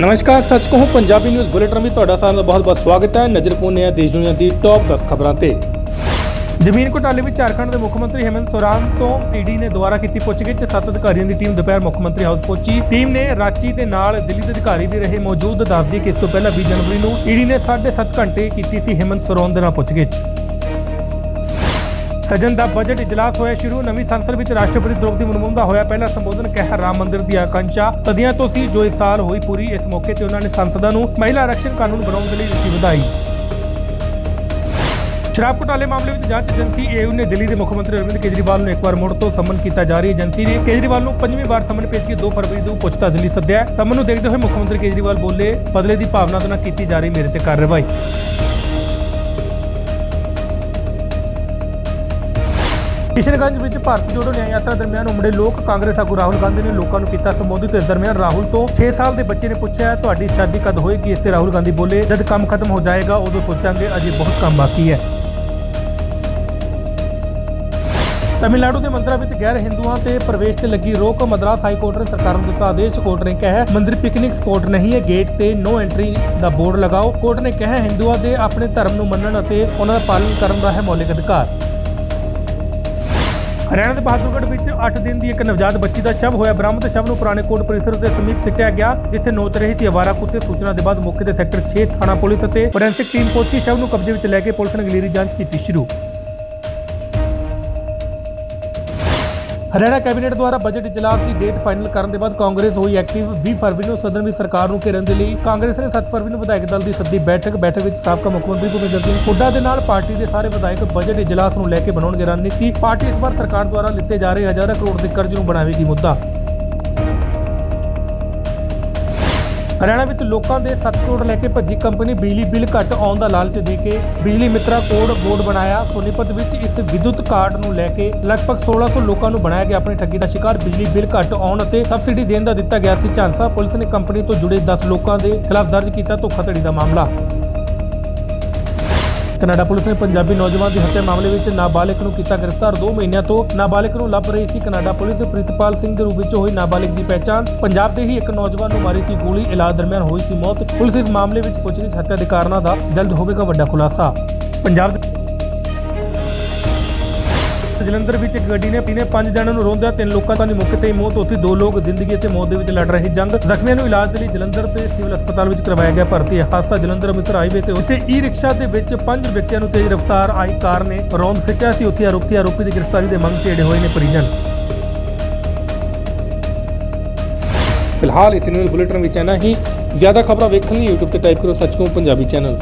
ਨਮਸਕਾਰ, ਸੱਚ ਕਹੋ, ਪੰਜਾਬੀ ਨਿਊਜ਼ ਬੁਲੇਟਿਨ ਵਿੱਚ ਤੁਹਾਡਾ ਸਾਰਿਆਂ ਦਾ ਬਹੁਤ-ਬਹੁਤ ਸਵਾਗਤ ਹੈ। ਨਜ਼ਰ ਪਾਉਂਦੇ ਹਾਂ ਦੇਸ਼ ਦੁਨੀਆ ਦੀ ਟੌਪ 10 ਖਬਰਾਂ ਤੇ। ਜ਼ਮੀਨ ਘੁਟਾਲੇ ਵਿੱਚ ਝਾਰਖੰਡ ਦੇ ਮੁੱਖ ਮੰਤਰੀ ਹੇਮੰਤ ਸੋਰਾਨ ਤੋਂ ਈਡੀ ਨੇ ਦੁਬਾਰਾ ਕੀਤੀ ਪੁੱਛਗਿੱਛ। ਸੱਤ ਅਧਿਕਾਰੀਆਂ ਦੀ ਟੀਮ ਦੁਪਹਿਰ ਮੁੱਖ ਮੰਤਰੀ ਹਾਊਸ ਪਹੁੰਚੀ। ਟੀਮ ਨੇ ਰਾਂਚੀ ਦੇ ਨਾਲ ਦਿੱਲੀ ਦੇ ਅਧਿਕਾਰੀ ਵੀ ਰਹੇ। ਮੌਜੂਦ ਦੱਸਦੀ ਕਿ ਇਸ ਤੋਂ ਪਹਿਲਾਂ 20 ਜਨਵਰੀ ਨੂੰ ਈਡੀ ਨੇ 7.5 ਘੰਟੇ ਕੀਤੀ ਸੀ ਹੇਮੰਤ ਸੋਰਾਨ ਦੇ ਨਾਲ ਪੁੱਛਗਿੱਛ। ਸਜਨ ਦਾ ਬਜਟ ਇਜਲਾਸ ਹੋਇਆ ਸ਼ੁਰੂ। ਨਵੀਂ ਸੰਸਦ ਵਿੱਚ ਰਾਸ਼ਟਰਪਤੀ ਦ੍ਰੋਪਦੀ ਮੁਰਮੂ ਦਾ ਹੋਇਆ ਪਹਿਲਾ ਸੰਬੋਧਨ। ਕਿਹਾ ਰਾਮ ਮੰਦਿਰ ਦੀ ਆਕਾਂਸ਼ਾ। ਸਦੀਆਂ ਤੋਂ ਸੀ ਜੋ ਇਸ ਸਾਲ ਹੋਈ ਪੂਰੀ, ਇਸ ਮੌਕੇ ਤੇ ਉਹਨਾਂ ਨੇ ਸੰਸਦਾਂ ਨੂੰ ਮਹਿਲਾ ਆਰਕਸ਼ਣ ਕਾਨੂੰਨ ਬਣਾਉਣ ਦੇ ਲਈ ਦਿੱਤੀ ਵਧਾਈ। ਸ਼ਰਾਬ ਘੁਟਾਲੇ ਮਾਮਲੇ ਵਿੱਚ ਜਾਂਚ ਏਜੰਸੀ ਏਯੂ ਨੇ ਦਿੱਲੀ ਦੇ ਮੁੱਖ ਮੰਤਰੀ ਅਰਵਿੰਦ ਕੇਜਰੀਵਾਲ ਨੂੰ ਇੱਕ ਵਾਰ ਮੁੜ ਤੋਂ ਸਮਨ ਕੀਤਾ ਜਾ ਰਹੀ ਏਜੰਸੀ ਨੇ ਕੇਜਰੀਵਾਲ ਨੂੰ ਪੰਜਵੀਂ ਵਾਰ ਸਮਨ ਭੇਜ ਕੇ 2 ਫਰਵਰੀ ਨੂੰ ਪੁੱਛਤਾਛ ਲਈ ਸੱਦਿਆ ਸਮਨ ਨੂੰ ਦੇਖਦੇ ਹੋਏ ਮੁੱਖ ਮੰਤਰੀ ਕੇਜਰੀਵਾਲ ਬੋਲੇ, ਬਦਲੇ ਦੀ ਭਾਵਨਾ ਤੋਂ ਨਾ ਕੀਤੀ ਜਾ ਰਹੀ, ਮੇਰੇ ਤੇ ਕਾਰਵਾਈ। ਕਿਸ਼ਨਗੰਜ ਵਿੱਚ ਭਾਰਤ ਜੋੜੋ ਨਿਆਂ ਯਾਤਰਾ ਦਰਮਿਆਨ ਉਮੜੇ ਲੋਕ ਕਾਂਗਰਸ ਆਗੂ ਰਾਹੁਲ ਗਾਂਧੀ ਨੇ ਲੋਕਾਂ ਨੂੰ ਕੀਤਾ ਸੰਬੋਧਿਤ। ਇਸ ਦਰਮਿਆਨ ਰਾਹੁਲ ਤੋਂ 6 ਸਾਲ ਦੇ ਬੱਚੇ ਨੇ ਪੁੱਛਿਆ, ਤੁਹਾਡੀ ਸ਼ਾਦੀ ਕਦ ਹੋਏਗੀ? ਇਸ ਤੇ ਰਾਹੁਲ ਗਾਂਧੀ ਬੋਲੇ, ਜਦ ਕੰਮ ਖਤਮ ਹੋ ਜਾਏਗਾ, ਉਦੋਂ ਸੋਚਾਂਗੇ, ਅਜੇ ਬਹੁਤ ਕੰਮ ਬਾਕੀ ਹੈ। ਤਮਿਲਨਾਡੂ ਦੇ ਮੰਦਰਾਂ ਵਿੱਚ ਗੈਰ ਹਿੰਦੂਆਂ ਤੇ ਪ੍ਰਵੇਸ਼ ਤੇ ਲੱਗੀ ਰੋਕ, ਮਦਰਾਸ ਹਾਈ ਕੋਰਟ ਨੇ ਸਰਕਾਰ ਨੂੰ ਦਿੱਤਾ ਆਦੇਸ਼। ਕੋਰਟ ਨੇ ਕਿਹਾ, ਮੰਦਿਰ ਪਿਕਨਿਕ ਸਪੌਟ ਨਹੀਂ ਹੈ, ਗੇਟ ਤੇ ਨੋ ਐਂਟਰੀ ਦਾ ਬੋਰਡ ਲਗਾਓ। ਕੋਰਟ ਨੇ ਕਿਹਾ, ਹਿੰਦੂਆਂ ਦੇ ਆਪਣੇ ਧਰਮ ਨੂੰ ਮੰਨਣ ਅਤੇ ਉਹਨਾਂ ਦਾ ਪਾਲਣ ਕਰਨ ਦਾ ਹੈ ਮੌਲਿਕ ਅਧਿਕਾਰ। ਹਰਿਆਣਾ ਦੇ ਬਹਾਦਰਗੜ੍ਹ ਵਿੱਚ 8 ਦਿਨ ਦੀ ਇੱਕ ਨਵਜਾਤ ਬੱਚੀ ਦਾ ਸ਼ਵ ਹੋਇਆ। ਬਰਾਮਦ ਸ਼ਵ ਨੂੰ ਪੁਰਾਣੇ ਕੋਟ ਪਰਿਸਰ ਦੇ ਸਮੀਪ ਸਿੱਟਿਆ ਗਿਆ, ਜਿੱਥੇ ਨੋਚ ਰਹੀ ਸੀ। ਅਵਾਰਾ ਕੁੱਤੇ ਸੂਚਨਾ ਦੇ ਬਾਅਦ ਮੌਕੇ ਤੇ ਸੈਕਟਰ 6 ਥਾਣਾ ਪੁਲਿਸ ਅਤੇ ਫੋਰੈਂਸਿਕ ਟੀਮ ਪਹੁੰਚੀ। ਸ਼ਵ ਨੂੰ ਕਬਜ਼ੇ ਵਿੱਚ ਲੈ ਕੇ ਪੁਲਿਸ ਨੇ ਅਗਲੇਰੀ ਜਾਂਚ ਕੀਤੀ ਸ਼ੁਰੂ। ਹਰਿਆਣਾ ਕੈਬਨਿਟ ਦੁਆਰਾ ਬਜਟ ਇਜਲਾਸ ਦੀ ਡੇਟ ਫਾਈਨਲ ਕਰਨ ਦੇ ਬਾਅਦ ਕਾਂਗਰਸ ਹੋਈ ਐਕਟਿਵ। 20 ਫਰਵਰੀ ਨੂੰ ਸਦਨ ਵਿੱਚ ਸਰਕਾਰ ਨੂੰ ਘੇਰਨ ਦੇ ਲਈ ਕਾਂਗਰਸ ਨੇ 7 ਫਰਵਰੀ ਨੂੰ ਵਿਧਾਇਕ ਦਲ ਦੀ ਸੱਦੀ ਬੈਠਕ ਬੈਠਕ ਵਿੱਚ ਸਾਬਕਾ ਮੁੱਖ ਮੰਤਰੀ ਭੁਪਿੰਦਰ ਸਿੰਘ ਹੁੱਡਾ ਦੇ ਨਾਲ ਪਾਰਟੀ ਦੇ ਸਾਰੇ ਵਿਧਾਇਕ ਬਜਟ ਇਜਲਾਸ ਨੂੰ ਲੈ ਕੇ ਬਣਾਉਣਗੇ ਰਣਨੀਤੀ। ਪਾਰਟੀ ਇਸ ਵਾਰ ਸਰਕਾਰ ਦੁਆਰਾ ਲਿੱਤੇ ਜਾ ਰਹੇ ਹਜ਼ਾਰਾਂ ਕਰੋੜ ਦੇ ਕਰਜ਼ ਨੂੰ ਬਣਾਵੇਗੀ ਮੁੱਦਾ। ਹਰਿਆਣਾ ਵਿੱਚ ਲੋਕਾਂ ਦੇ 7 ਕਰੋੜ ਲੈ ਕੇ ਭੱਜੀ ਕੰਪਨੀ ਬਿਜਲੀ ਬਿੱਲ ਘੱਟ ਆਉਣ ਦਾ ਲਾਲਚ ਦੇ ਕੇ ਬਿਜਲੀ ਮਿੱਤਰਾ ਕੋਡ ਬੋਰਡ ਬਣਾਇਆ। ਸੋਨੀਪਤ ਵਿੱਚ ਇਸ ਵਿਦਯੁਤ ਕਾਰਡ ਨੂੰ ਲੈ ਕੇ ਲਗਭਗ 1600 ਲੋਕਾਂ ਨੂੰ ਬਣਾਇਆ ਗਿਆ ਆਪਣੀ ਠੱਗੀ ਦਾ ਸ਼ਿਕਾਰ। ਬਿਜਲੀ ਬਿੱਲ ਘੱਟ ਆਉਣ ਅਤੇ ਸਬਸਿਡੀ ਦੇਣ ਦਾ ਦਿੱਤਾ ਗਿਆ ਸੀ ਝਾਂਸਾ। ਪੁਲਿਸ ਨੇ ਕੰਪਨੀ ਤੋਂ ਜੁੜੇ 10 ਲੋਕਾਂ ਦੇ ਖਿਲਾਫ ਦਰਜ ਕੀਤਾ ਧੋਖਾਧੜੀ ਦਾ ਮਾਮਲਾ। ਕਨਾਡਾ ਪੁਲਿਸ ਨੇ ਪੰਜਾਬੀ ਨੌਜਵਾਨ ਦੀ ਹੱਤਿਆ ਮਾਮਲੇ ਵਿੱਚ ਨਾਬਾਲਿਗ ਨੂੰ ਕੀਤਾ ਗ੍ਰਿਫਤਾਰ 2 ਮਹੀਨਿਆਂ ਤੋਂ। ਨਾਬਾਲਿਗ ਨੂੰ ਲੱਭ ਰਹੀ ਸੀ ਕਨਾਡਾ ਪੁਲਿਸ। ਪ੍ਰਿਤਪਾਲ ਸਿੰਘ ਦੇ ਰੂਪ ਵਿੱਚ ਹੋਈ ਨਾਬਾਲਿਗ ਦੀ ਪਹਿਚਾਣ। ਪੰਜਾਬ ਦੇ ਹੀ ਇੱਕ ਨੌਜਵਾਨ ਨੂੰ ਮਾਰੀ ਸੀ ਗੋਲੀ। ਇਲਾਜ ਦਰਮਿਆਨ ਹੋਈ ਸੀ ਮੌਤ। ਪੁਲਿਸ ਇਸ ਮਾਮਲੇ ਵਿੱਚ ਪੁੱਛਗਿੱਛ ਹੱਤਿਆ ਦੇ ਕਾਰਨਾਂ ਦਾ ਜਲਦ ਹੋਵੇਗਾ ਵੱਡਾ ਖੁਲਾਸਾ। ਪੰਜਾਬ ਜਲੰਧਰ ਵਿੱਚ ਇੱਕ ਗੱਡੀ ਨੇ ਪੀਨੇ ਪੰਜ ਜਣਾਂ ਨੂੰ ਰੋਂਦਿਆਂ ਤਿੰਨ ਲੋਕਾਂ ਦੀ ਮੌਕੇ ਤੇ ਹੀ ਮੌਤ ਉੱਥੇ ਦੋ ਲੋਕ ਜ਼ਿੰਦਗੀ ਅਤੇ ਮੌਤ ਦੇ ਵਿੱਚ ਲੜ ਰਹੇ ਜੰਗ। ਜ਼ਖਮੀਆਂ ਨੂੰ ਇਲਾਜ ਦੇ ਲਈ ਜਲੰਧਰ ਦੇ ਸਿਵਲ ਹਸਪਤਾਲ ਵਿੱਚ ਕਰਵਾਇਆ ਗਿਆ ਭਰਤੀ। ਇਹ ਹਾਦਸਾ ਜਲੰਧਰ ਅੰਮ੍ਰਿਤਸਰ ਹਾਈਵੇ ਤੇ ਉੱਥੇ ਈ ਰਿਕਸ਼ਾ ਦੇ ਵਿੱਚ ਪੰਜ ਵਿਅਕਤੀਆਂ ਨੂੰ ਤੇਜ਼ ਰਫ਼ਤਾਰ ਆਈ ਕਾਰ ਨੇ ਰੌਂਦ ਸਿੱਟਿਆ ਸੀ। ਉੱਥੇ ਆਰੋਪੀ ਆਰੋਪੀ ਦੀ ਗ੍ਰਿਫਤਾਰੀ ਦੇ ਮੰਗ ਢੇੜੇ ਹੋਏ ਨੇ ਪਰਿਜਨ। ਫਿਲਹਾਲ ਇਸ ਨਿਊਜ਼ ਬੁਲੇਟਿਨ ਵਿੱਚ ਇੰਨਾ ਹੀ। ਜ਼ਿਆਦਾ ਖਬਰਾਂ ਵੇਖਣ ਲਈ YouTube ਤੇ ਟਾਈਪ ਕਰੋ ਸੱਚ ਪੰਜਾਬੀ ਚੈਨਲ।